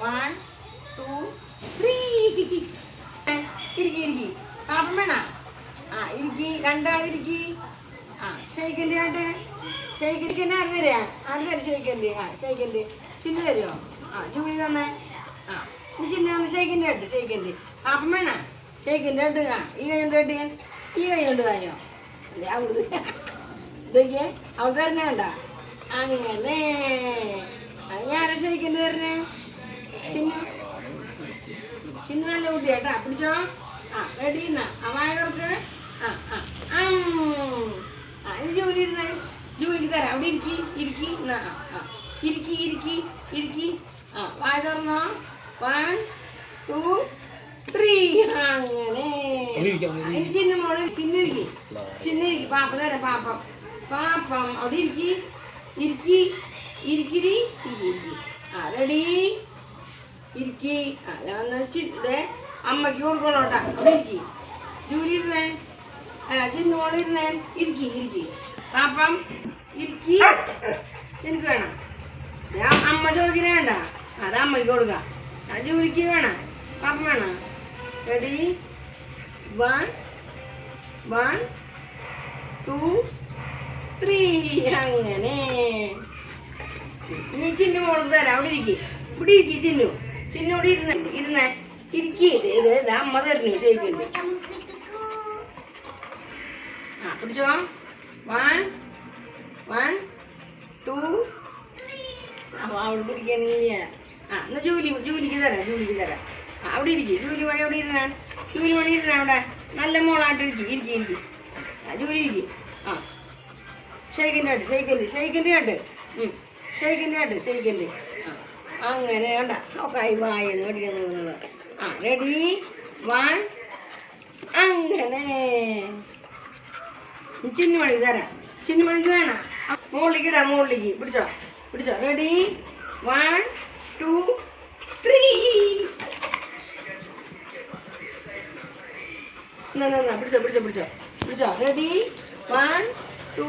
One two three ഇരിക്കി ഇരിക്കി. പാപ്പം ആ? ഇരിക്കി. രണ്ടാൾ ഇരിക്കി. ആ ഷെയ്ക്കന്റെ ആട്ടെ ഷെയ്ക്കിരിക്കന്നെ ആര് തരാ? ആര് ആ ഷെയ്ക്കന്റെ ചിന്ന തരുമോ ആ ജൂലി തന്നെ. ആ ഈ ചിന്ന തന്നെ ഷെയ്ക്കിന്റെ ആട്ട് ഷെയ്ക്കന്റെ പാപ്പം വേണ ഷെയ്ക്കിന്റെ ആട്ട് ആ? ഈ കൈ കൊണ്ട് ആട്ട് ഈ കൈ കൊണ്ട് തായോ അവിടെ തരണേ വേണ്ട അങ്ങനെ ചിന്ന നല്ല കുട്ടിയാട്ടാ പിടിച്ചോ? ആ റെഡി എന്നാ ആ വായകർക്ക് ആ ആ ആം. ജോലി ഇരുന്നേ ജോലിക്ക് തരാം. അവിടെ ഇരിക്കി ഇരിക്കി. എന്നാ ആ ഇരിക്കി ഇരിക്കി ഇരിക്കി. ആ വായ തുറന്നോ? വൺ ടു ത്രീ അങ്ങനെ. ചിന്ന മോൾ ചിന്ന ഇരിക്കി. ചിന്ന ഇരിക്കി. പാപ്പ തരാം പാപ്പം. പാപ്പം. അവിടെ ഇരിക്കി. ഇരിക്കി. ഇരിക്കിരി ഇരിക്കി ഇരിക്കി. ആ റെഡി ഇരിക്കി. ചിന്തേ അമ്മയ്ക്ക് കൊടുക്കണോട്ടാ. ഇരിക്കി. ജൂലി ഇരുന്നേ? അല്ല ചിന്നോട് ഇരുന്നേ? ഇരിക്കി ഇരിക്കി. പാപ്പം ഇരിക്കി. എനിക്ക് വേണം. അമ്മ ചോദിക്കണ വേണ്ട. അത് അമ്മയ്ക്ക് കൊടുക്ക. ആ ജൂലിക്ക് വേണം. പാപ്പം ready one one two three അങ്ങനെ. നീ ചിന്നു മോൾക്ക് തരാം. അവിടെ ഇരിക്കും. ഇവിടെ ഇരിക്കും ചിന്നു. ചിന്നോട് ഇരുന്നേ ഇരുന്നേ ഇരിക്കേ അമ്മ തരുന്നു ശരിക്കുണ്ട് ആ പിടിച്ചോ. വൺ വൺ ടു അവിടെ പിടിക്കാൻ ആ എന്നാ ജൂലി ജൂലിക്ക് തരാം ജൂലിക്ക് തരാം. ആ അവിടെ ഇരിക്കും. ജൂലി മണി അവിടെ ഇരുന്നാൻ ജൂലി മണി ഇരുന്നാ അവിടെ. നല്ല മോളായിട്ട് ഇരിക്കും ഇരിക്കും ഇരിക്കും. ആ ജൂലി ഇരിക്കും. ആ. ഷെയ്ക്കിന്റെ ആട്ട് ഷെയ്ക്കിന്റെ ഷെയ്ക്കിന്റെ ആട്ട് ഷെയ്ക്കിന്റെ ആട്ട് ഷെയ്ക്കിന്റെ അങ്ങനെ വേണ്ട കൈ വായെന്ന് തോന്നുന്നത് ആ റെഡി വൺ അങ്ങനെ. ചിന്നുമണി തരാം. ചിന്നുമണിക്ക് വേണം? മുകളിലേക്ക് ഇടാം മുകളിലേക്ക്. പിടിച്ചോ? പിടിച്ചോ? റെഡി വൺ ടു ത്രീ പിടിച്ചോ പിടിച്ചോ പിടിച്ചോ. പിടിച്ചോ? Ready one two